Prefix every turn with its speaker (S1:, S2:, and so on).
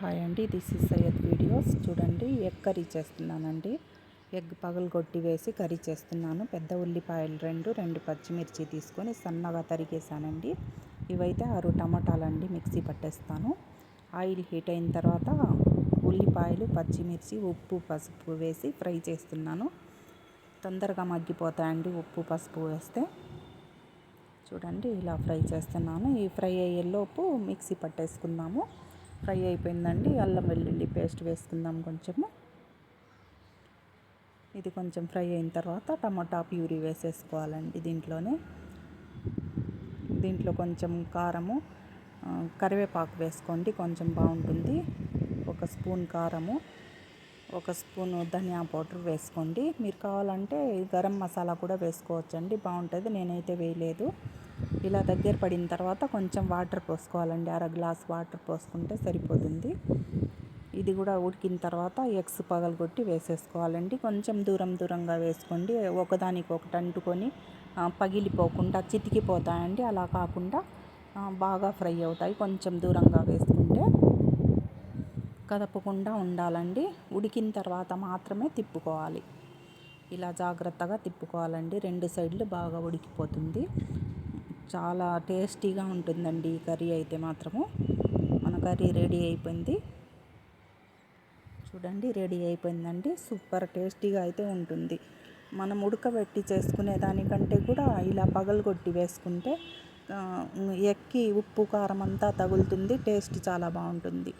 S1: Hi అండి this is Syed videos చూడండి egg curry చేస్తున్నానండి. ఎగ్ పగలగొట్టి వేసి కర్రీ చేస్తున్నాను. పెద్ద ఉల్లిపాయలు రెండు రెండు పచ్చిమిర్చి తీసుకొని సన్నగా తరిగేసానండి ఇవైతే ఆరు టమాటాలండి మిక్సీ పట్టేస్తాను. ఆయిల్ హీట్ అయిన తర్వాత ఉల్లిపాయలు పచ్చిమిర్చి ఉప్పు పసుపు వేసి ఫ్రై చేస్తున్నాను. తొందరగా మగ్గిపోతాయండి ఉప్పు పసుపు వేస్తే. చూడండి ఇలా ఫ్రై చేస్తున్నాను. ఈ ఫ్రై అయ్యేలోపు మిక్సీ పట్టేసుకుందాము. ఫ్రై అయిపోయిందండి. అల్లం వెల్లుల్లి పేస్ట్ వేసుకుందాం కొంచెము. ఇది కొంచెం ఫ్రై అయిన తర్వాత టమాటా ప్యూరీ వేసేసుకోవాలండి దీంట్లోనే. దీంట్లో కొంచెం కారము కరివేపాకు వేసుకోండి కొంచెం బాగుంటుంది. ఒక స్పూన్ కారము ఒక స్పూన్ ధనియా పౌడర్ వేసుకోండి. మీరు కావాలంటే గరం మసాలా కూడా వేసుకోవచ్చండి బాగుంటుంది. నేనైతే వేయలేదు. ఇలా దగ్గర పడిన తర్వాత కొంచెం వాటర్ పోసుకోవాలండి. అర గ్లాస్ వాటర్ పోసుకుంటే సరిపోతుంది. ఇది కూడా ఉడికిన తర్వాత ఎగ్స్ పగలగొట్టి వేసేసుకోవాలండి. కొంచెం దూరం దూరంగా వేసుకోండి. ఒకదానికి ఒకటి అంటుకొని పగిలిపోకుండా చితికిపోతాయండి. అలా కాకుండా బాగా ఫ్రై అవుతాయి. కొంచెం దూరంగా వేసుకుంటే కదపకుండా ఉండాలండి. ఉడికిన తర్వాత మాత్రమే తిప్పుకోవాలి. ఇలా జాగ్రత్తగా తిప్పుకోవాలండి. రెండు సైడ్లు బాగా ఉడికిపోతుంది. చాలా టేస్టీగా ఉంటుందండి ఈ కర్రీ అయితే మాత్రము. మన కర్రీ రెడీ అయిపోయింది. చూడండి రెడీ అయిపోయిందండి. సూపర్ టేస్టీగా అయితే ఉంటుంది. మనం ఉడకబెట్టి చేసుకునే దానికంటే కూడా ఇలా పగలగొట్టి వేసుకుంటే ఎక్కి ఉప్పు కారం అంతా తగులుతుంది. టేస్ట్ చాలా బాగుంటుంది.